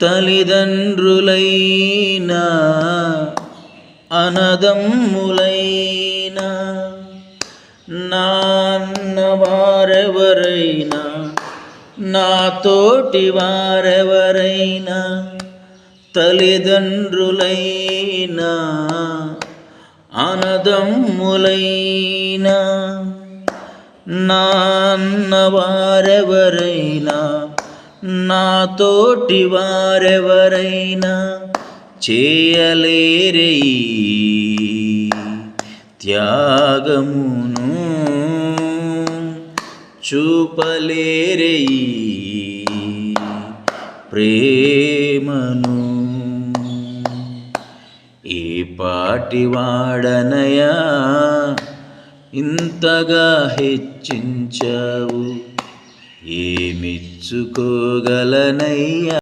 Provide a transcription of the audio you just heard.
తల్లిదండ్రులైనా అనదమ్ములైనా నాన్న వారెవరైనా నా వారెవరైనా తల్లిదండ్రులైనా అనదమ్ములైనా నాన్న నాతోటి వారెవరైనా చేయలేరే త్యాగమును చూపలేరే ప్రేమను. ఏ పాటి వాడనయా? ఇంతగా హెచ్చించావు. ఏమిచ్చుకోగలనయ్యా?